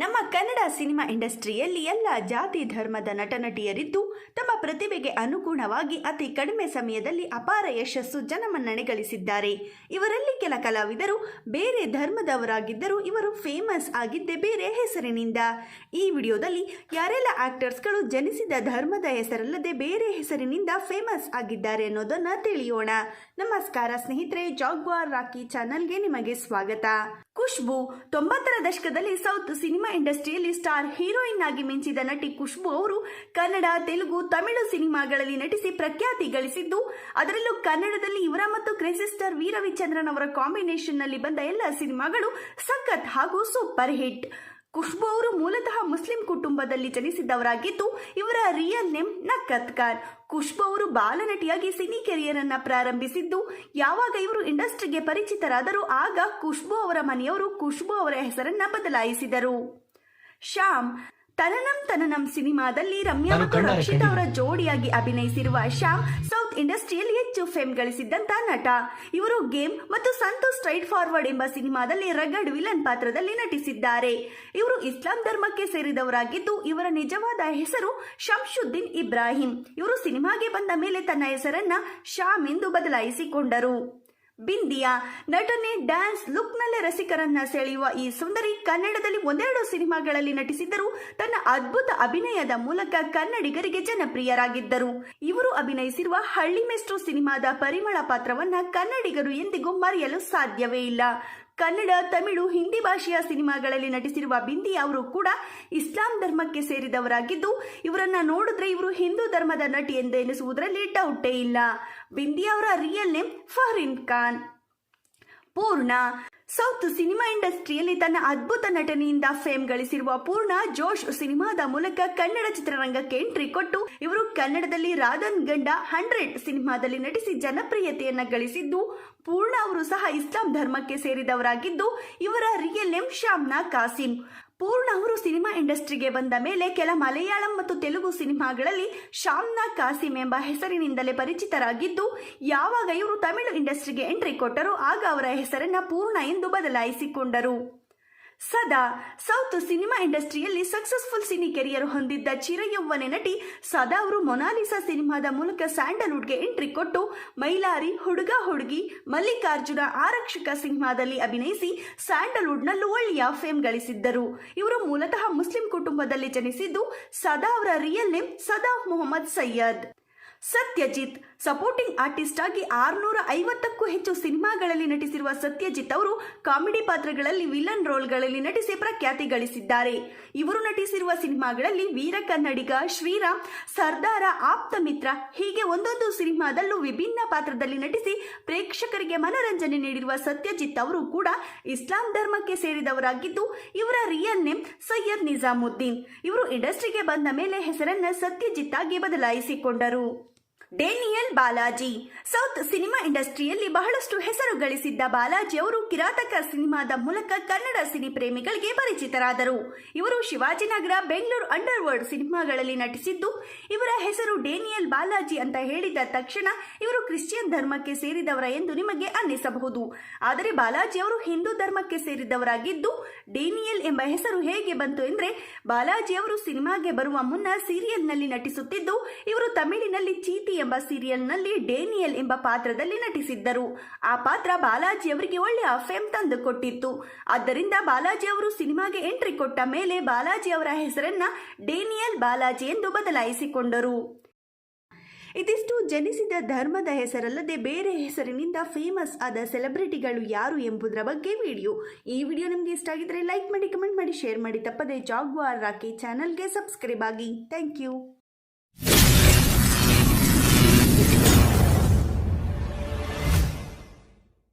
ನಮ್ಮ ಕನ್ನಡ ಸಿನಿಮಾ ಇಂಡಸ್ಟ್ರಿಯಲ್ಲಿ ಎಲ್ಲ ಜಾತಿ ಧರ್ಮದ ನಟನಟಿಯರಿದ್ದು, ತಮ್ಮ ಪ್ರತಿಭೆಗೆ ಅನುಗುಣವಾಗಿ ಅತಿ ಕಡಿಮೆ ಸಮಯದಲ್ಲಿ ಅಪಾರ ಯಶಸ್ಸು ಜನಮನ್ನಣೆ ಗಳಿಸಿದ್ದಾರೆ ಇವರಲ್ಲಿ ಕೆಲ ಕಲಾವಿದರು ಬೇರೆ ಧರ್ಮದವರಾಗಿದ್ದರೂ ಇವರು ಫೇಮಸ್ ಆಗಿದ್ದೇ ಬೇರೆ ಹೆಸರಿನಿಂದ. ಈ ವಿಡಿಯೋದಲ್ಲಿ ಯಾರೆಲ್ಲ ಆಕ್ಟರ್ಸ್ಗಳು ಜನಿಸಿದ ಧರ್ಮದ ಹೆಸರಲ್ಲದೆ ಬೇರೆ ಹೆಸರಿನಿಂದ ಫೇಮಸ್ ಆಗಿದ್ದಾರೆ ಅನ್ನೋದನ್ನ ತಿಳಿಯೋಣ. ನಮಸ್ಕಾರ ಸ್ನೇಹಿತರೆ, ಜಾಗ್ವಾರ್ ರಾಕಿ ಚಾನಲ್ಗೆ ನಿಮಗೆ ಸ್ವಾಗತ. ಖುಷ್ಬು ತೊಂಬತ್ತರ ದಶಕದಲ್ಲಿ ಸೌತ್ ಸಿನಿಮಾ ಇಂಡಸ್ಟ್ರಿಯಲ್ಲಿ ಸ್ಟಾರ್ ಹೀರೋಯಿನ್ ಆಗಿ ಮಿಂಚಿದ ನಟಿ ಖುಷ್ಬು ಅವರು ಕನ್ನಡ, ತೆಲುಗು, ತಮಿಳು ಸಿನಿಮಾಗಳಲ್ಲಿ ನಟಿಸಿ ಪ್ರಖ್ಯಾತಿ ಗಳಿಸಿದ್ದು, ಅದರಲ್ಲೂ ಕನ್ನಡದಲ್ಲಿ ಇವರ ಮತ್ತು ಕ್ರೇಸಿಸ್ಟರ್ ವೀರವಿಚಂದ್ರನ್ ಅವರ ಕಾಂಬಿನೇಷನ್ನಲ್ಲಿ ಬಂದ ಎಲ್ಲ ಸಿನಿಮಾಗಳು ಸಖತ್ ಹಾಗೂ ಸೂಪರ್ ಹಿಟ್. ಖುಷ್ಬು ಅವರು ಮೂಲತಃ ಮುಸ್ಲಿಂ ಕುಟುಂಬದಲ್ಲಿ ಜನಿಸಿದ್ದವರಾಗಿದ್ದು ಇವರ ರಿಯಲ್ ನೇಮ್ ನಕ್ಕತ್ ಖಾನ್. ಖುಷ್ಬು ಅವರು ಬಾಲನಟಿಯಾಗಿ ಸಿನಿ ಕೆರಿಯರ್ ಅನ್ನ ಪ್ರಾರಂಭಿಸಿದ್ದು ಯಾವಾಗ ಇವರು ಇಂಡಸ್ಟ್ರಿಗೆ ಪರಿಚಿತರಾದರೂ ಆಗ ಖುಷ್ಬು ಅವರ ಮನೆಯವರು ಖುಷ್ಬು ಅವರ ಹೆಸರನ್ನ ಬದಲಾಯಿಸಿದರು. ಶ್ಯಾಮ್ ತನನಂ ತನನಂ ಸಿನಿಮಾದಲ್ಲಿ ರಮ್ಯಾ ಮತ್ತು ರಕ್ಷಿತಾ ಅವರ ಜೋಡಿಯಾಗಿ ಅಭಿನಯಿಸಿರುವ ಶ್ಯಾಮ್ ಇಂಡಸ್ಟ್ರಿಯಲ್ಲಿ ಹೆಚ್ಚು ಫೇಮ್ ಗಳಿಸಿದ್ದಂತ ನಟ. ಇವರು ಗೇಮ್ ಮತ್ತು ಸಂತೋಷ್ ಸ್ಟ್ರೈಟ್ ಫಾರ್ವರ್ಡ್ ಎಂಬ ಸಿನಿಮಾದಲ್ಲಿ ರಗಡ್ ವಿಲನ್ ಪಾತ್ರದಲ್ಲಿ ನಟಿಸಿದ್ದಾರೆ. ಇವರು ಇಸ್ಲಾಂ ಧರ್ಮಕ್ಕೆ ಸೇರಿದವರಾಗಿದ್ದು, ಇವರ ನಿಜವಾದ ಹೆಸರು ಶಂಶುದ್ದೀನ್ ಇಬ್ರಾಹಿಂ. ಇವರು ಸಿನಿಮಾಗೆ ಬಂದ ಮೇಲೆ ತನ್ನ ಹೆಸರನ್ನ ಶಾಮ್ ಎಂದು ಬದಲಾಯಿಸಿಕೊಂಡರು. ಬಿಂದಿಯಾ ನಟನೆ ಡ್ಯಾನ್ಸ್ ಲುಕ್ನಲ್ಲೇ ರಸಿಕರನ್ನ ಸೆಳೆಯುವ ಈ ಸುಂದರಿ ಕನ್ನಡದಲ್ಲಿ ಒಂದೆರಡು ಸಿನಿಮಾಗಳಲ್ಲಿ ನಟಿಸಿದ್ದರೂ ತನ್ನ ಅದ್ಭುತ ಅಭಿನಯದ ಮೂಲಕ ಕನ್ನಡಿಗರಿಗೆ ಜನಪ್ರಿಯರಾಗಿದ್ದರು. ಇವರು ಅಭಿನಯಿಸಿರುವ ಹಳ್ಳಿ ಮೆಸ್ಟ್ರೋ ಸಿನಿಮಾದ ಪರಿಮಳ ಪಾತ್ರವನ್ನ ಕನ್ನಡಿಗರು ಎಂದಿಗೂ ಮರೆಯಲು ಸಾಧ್ಯವೇ ಇಲ್ಲ. ಕನ್ನಡ, ತಮಿಳು, ಹಿಂದಿ ಭಾಷೆಯ ಸಿನಿಮಾಗಳಲ್ಲಿ ನಟಿಸಿರುವ ಬಿಂದಿ ಅವರು ಕೂಡ ಇಸ್ಲಾಂ ಧರ್ಮಕ್ಕೆ ಸೇರಿದವರಾಗಿದ್ದು, ಇವರನ್ನ ನೋಡಿದ್ರೆ ಇವರು ಹಿಂದೂ ಧರ್ಮದ ನಟಿ ಎಂದೆನಿಸುವುದರಲ್ಲಿ ಡೌಟೇ ಇಲ್ಲ. ಬಿಂದಿ ಅವರ ರಿಯಲ್ ನೇಮ್ ಫಹರಿನ್ ಖಾನ್. ಪೂರ್ಣ. ಸೌತ್ ಸಿನಿಮಾ ಇಂಡಸ್ಟ್ರಿಯಲ್ಲಿ ತನ್ನ ಅದ್ಭುತ ನಟನೆಯಿಂದ ಫೇಮ್ ಗಳಿಸಿರುವ ಪೂರ್ಣ, ಜೋಶ್ ಸಿನಿಮಾದ ಮೂಲಕ ಕನ್ನಡ ಚಿತ್ರರಂಗಕ್ಕೆ ಎಂಟ್ರಿ ಕೊಟ್ಟು, ಇವರು ಕನ್ನಡದಲ್ಲಿ ರಾಧನ್ ಗಂಡ ಹಂಡ್ರೆಡ್ ಸಿನಿಮಾದಲ್ಲಿ ನಟಿಸಿ ಜನಪ್ರಿಯತೆಯನ್ನ ಗಳಿಸಿದ್ದು, ಪೂರ್ಣ ಅವರು ಸಹ ಇಸ್ಲಾಂ ಧರ್ಮಕ್ಕೆ ಸೇರಿದವರಾಗಿದ್ದು, ಇವರ ರಿಯಲ್ ನೇಮ್ ಶಾಮ್ನಾ ಕಾಸಿಂ. ಪೂರ್ಣ ಅವರು ಸಿನಿಮಾ ಇಂಡಸ್ಟ್ರಿಗೆ ಬಂದ ಮೇಲೆ ಕೆಲ ಮಲಯಾಳಂ ಮತ್ತು ತೆಲುಗು ಸಿನಿಮಾಗಳಲ್ಲಿ ಶಾಮ್ನಾ ಕಾಸಿಂ ಎಂಬ ಹೆಸರಿನಿಂದಲೇ ಪರಿಚಿತರಾಗಿದ್ದು, ಯಾವಾಗ ಇವರು ತಮಿಳು ಇಂಡಸ್ಟ್ರಿಗೆ ಎಂಟ್ರಿ ಕೊಟ್ಟರೋ ಆಗ ಅವರ ಹೆಸರನ್ನ ಪೂರ್ಣ ಎಂದು ಬದಲಾಯಿಸಿಕೊಂಡರು. ಸದಾ ಸೌತ್ ಸಿನಿಮಾ ಇಂಡಸ್ಟ್ರಿಯಲ್ಲಿ ಸಕ್ಸಸ್ಫುಲ್ ಸಿನಿ ಕೆರಿಯರ್ ಹೊಂದಿದ್ದ ಚಿರಯೌವನೆ ನಟಿ ಸದಾ ಅವರು ಮೊನಾಲಿಸಾ ಸಿನಿಮಾದ ಮೂಲಕ ಸ್ಯಾಂಡಲ್ವುಡ್ಗೆ ಎಂಟ್ರಿ ಕೊಟ್ಟು ಮೈಲಾರಿ, ಹುಡುಗ ಹುಡುಗಿ, ಮಲ್ಲಿಕಾರ್ಜುನ ಆರಕ್ಷಕ ಸಿನಿಮಾದಲ್ಲಿ ಅಭಿನಯಿಸಿ ಸ್ಯಾಂಡಲ್ವುಡ್ನಲ್ಲೂ ಒಳ್ಳೆಯ ಫೇಮ್ ಗಳಿಸಿದ್ದರು. ಇವರು ಮೂಲತಃ ಮುಸ್ಲಿಂ ಕುಟುಂಬದಲ್ಲಿ ಜನಿಸಿದ್ದು ಸದಾ ಅವರ real name Sadha Mohammed Syed Satyajit. Supporting artist ಆಗಿ ಆರುನೂರ ಐವತ್ತಕ್ಕೂ ಹೆಚ್ಚು ಸಿನಿಮಾಗಳಲ್ಲಿ ನಟಿಸಿರುವ ಸತ್ಯಜಿತ್ ಅವರು ಕಾಮಿಡಿ ಪಾತ್ರಗಳಲ್ಲಿ ವಿಲನ್ ರೋಲ್ಗಳಲ್ಲಿ ನಟಿಸಿ ಪ್ರಖ್ಯಾತಿ ಗಳಿಸಿದ್ದಾರೆ. ಇವರು ನಟಿಸಿರುವ ಸಿನಿಮಾಗಳಲ್ಲಿ ವೀರ ಕನ್ನಡಿಗ, ಶ್ರೀರಾಮ್, ಸರ್ದಾರ ಆಪ್ತ ಮಿತ್ರ ಹೀಗೆ ಒಂದೊಂದು ಸಿನಿಮಾದಲ್ಲೂ ವಿಭಿನ್ನ ಪಾತ್ರದಲ್ಲಿ ನಟಿಸಿ ಪ್ರೇಕ್ಷಕರಿಗೆ ಮನರಂಜನೆ ನೀಡಿರುವ ಸತ್ಯಜಿತ್ ಅವರು ಕೂಡ ಇಸ್ಲಾಂ ಧರ್ಮಕ್ಕೆ ಸೇರಿದವರಾಗಿದ್ದು, ಇವರ ರಿಯಲ್ ನೇಮ್ ಸೈಯದ್ ನಿಜಾಮುದ್ದೀನ್. ಇವರು ಇಂಡಸ್ಟ್ರಿಗೆ ಬಂದ ಮೇಲೆ ಹೆಸರನ್ನ ಸತ್ಯಜಿತ್ ಆಗಿ ಬದಲಾಯಿಸಿಕೊಂಡರು. ಡೇನಿಯಲ್ ಬಾಲಾಜಿ. ಸೌತ್ ಸಿನಿಮಾ ಇಂಡಸ್ಟ್ರಿಯಲ್ಲಿ ಬಹಳಷ್ಟು ಹೆಸರು ಗಳಿಸಿದ್ದ ಬಾಲಾಜಿ ಅವರು ಕಿರಾತಕ ಸಿನಿಮಾದ ಮೂಲಕ ಕನ್ನಡ ಸಿನಿ ಪ್ರೇಮಿಗಳಿಗೆ ಪರಿಚಿತರಾದರು. ಇವರು ಶಿವಾಜಿನಗರ ಬೆಂಗಳೂರು ಅಂಡರ್ ವರ್ಲ್ಡ್ ಸಿನಿಮಾಗಳಲ್ಲಿ ನಟಿಸಿದ್ದು, ಇವರ ಹೆಸರು ಡೇನಿಯಲ್ ಬಾಲಾಜಿ ಅಂತ ಹೇಳಿದ ತಕ್ಷಣ ಇವರು ಕ್ರಿಶ್ಚಿಯನ್ ಧರ್ಮಕ್ಕೆ ಸೇರಿದವರ ಎಂದು ನಿಮಗೆ ಅನ್ನಿಸಬಹುದು. ಆದರೆ ಬಾಲಾಜಿ ಅವರು ಹಿಂದೂ ಧರ್ಮಕ್ಕೆ ಸೇರಿದವರಾಗಿದ್ದು, ಡೇನಿಯಲ್ ಎಂಬ ಹೆಸರು ಹೇಗೆ ಬಂತು ಎಂದರೆ ಬಾಲಾಜಿ ಅವರು ಸಿನಿಮಾಗೆ ಬರುವ ಮುನ್ನ ಸೀರಿಯಲ್ನಲ್ಲಿ ನಟಿಸುತ್ತಿದ್ದು, ಇವರು ತಮಿಳಿನಲ್ಲಿ ಚೀಟಿ ಎಂಬ ಸೀರಿಯಲ್ನಲ್ಲಿ ಡೇನಿಯಲ್ ಎಂಬ ಪಾತ್ರದಲ್ಲಿ ನಟಿಸಿದ್ದರು. ಆ ಪಾತ್ರ ಬಾಲಾಜಿ ಅವರಿಗೆ ಒಳ್ಳೆಯ ಫೇಮ್ ತಂದು ಕೊಟ್ಟಿತ್ತು ಆದ್ದರಿಂದ ಬಾಲಾಜಿ ಅವರು ಸಿನಿಮಾಗೆ ಎಂಟ್ರಿ ಕೊಟ್ಟ ಮೇಲೆ ಬಾಲಾಜಿ ಅವರ ಹೆಸರನ್ನ ಡೇನಿಯಲ್ ಬಾಲಾಜಿ ಎಂದು ಬದಲಾಯಿಸಿಕೊಂಡರು. ಇದಿಷ್ಟು ಜನಿಸಿದ ಧರ್ಮದ ಹೆಸರಲ್ಲದೆ ಬೇರೆ ಹೆಸರಿನಿಂದ ಫೇಮಸ್ ಆದ ಸೆಲೆಬ್ರಿಟಿಗಳು ಯಾರು ಎಂಬುದರ ಬಗ್ಗೆ ವಿಡಿಯೋ. ಈ ವಿಡಿಯೋ ನಿಮಗೆ ಇಷ್ಟ ಆಗಿದ್ರೆ ಲೈಕ್ ಮಾಡಿ, ಕಮೆಂಟ್ ಮಾಡಿ, ಶೇರ್ ಮಾಡಿ. ತಪ್ಪದೆ ಜಾಗ್ವಾರ್ ರಾಕಿ ಚಾನಲ್ಗೆ ಸಬ್ಸ್ಕ್ರೈಬ್ ಆಗಿ. Thank you.